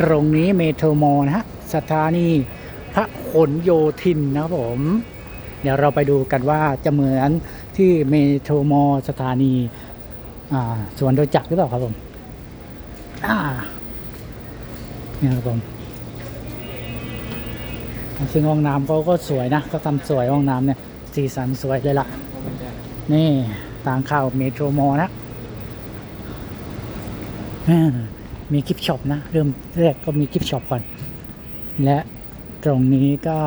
ตรงนี้เมโทรมอนะฮะสถานีพระหลโยธินนะครับผม เดี๋ยวเราไปดูกันว่าจะเหมือนที่เมโทรมอสถานีอ่าสวนโดยจักรหรือเปล่าครับผมอ่านี่ครับผมซึ่งห้องน้ำเขาก็สวยนะก็ทำสวยห้องน้ำเนี่ยสีสันสวยเลยล่ะ นี่ทางเข้าเมโทรมอนะอ่ มีกิฟช็อปนะ เริ่มแรกก็มีกิฟช็อปก่อน และตรงนี้ก็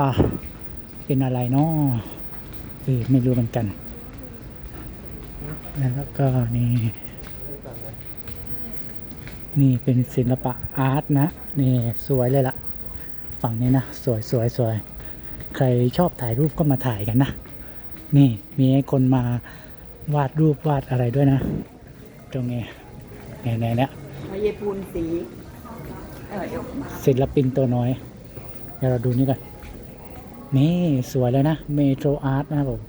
เป็นอะไรเนาะเออไม่รู้เหมือนกัน แล้วก็นี่ นี่เป็นศิลปะอาร์ตนะ นี่สวยเลยละ่ะ ฝั่งนี้นะ สวยสวยสวยใครชอบถ่ายรูปก็มาถ่ายกันนะ นี่มีคนมาวาดรูปวาดอะไรด้วยนะ ตรงนี้เนี่ยเนี่ย เยพยพูนสีเออเดี๋ยวมาศิลปินตัวน้อย เดี๋ยวเราดูนี่กันนี่สวยเลยนะ เมโทรอาร์ตนะครับผม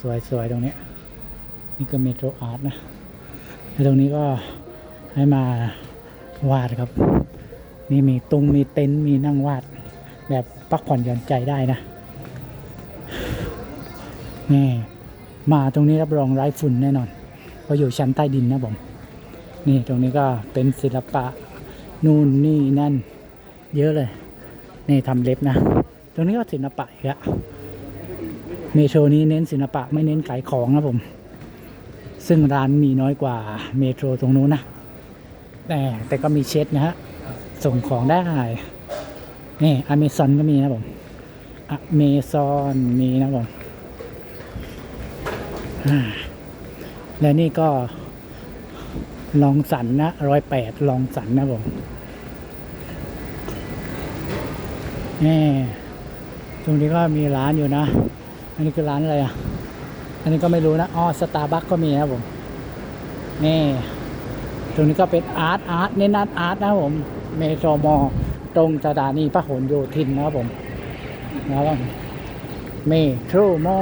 สวยสวยตรงนี้ นี่ก็เมโทรอาร์ตนะแล้วตรงนี้ก็ให้มาวาดครับ นี่มีตุงมีเต็นท์มีนั่งวาด แบบพักผ่อนหย่อนใจได้นะ นี่ มาตรงนี้รับรองไร้ฝุ่นแน่นอนเพราะอยู่ชั้นใต้ดินนะผม นี่ตรงนี้ก็เป็นศิลปะ นู่นนี่นั่น เยอะเลย นี่ทำเล็บนะ ตรงนี้ก็ศิลปะอีกอะเมโทรนี้เน้นศิลปะไม่เน้นขายของนะผม ซึ่งร้านมีน้อยกว่าเมโทรตรงนู้นนะ แต่แต่ก็มีเช็ดนะฮะ ส่งของได้ นี่อเมซอนก็มีนะผมอเมซอนมีนะผมและนี่ก็ ลองสันนะร้อยแปดลองสันนะผมนี่ตรงนี้ก็มีร้านอยู่นะ อันนี้คือร้านอะไรอะ อันนี้ก็ไม่รู้นะอ๋อสตาร์บัคก็มีนะผมนี่ตรงนี้ก็เป็นอาร์ตอาร์ตเน้นอาร์ตอาร์ตนะผมเมโทรมอตรงสถานีพหลโยธินนะครับผมแล้วเมโทรมอ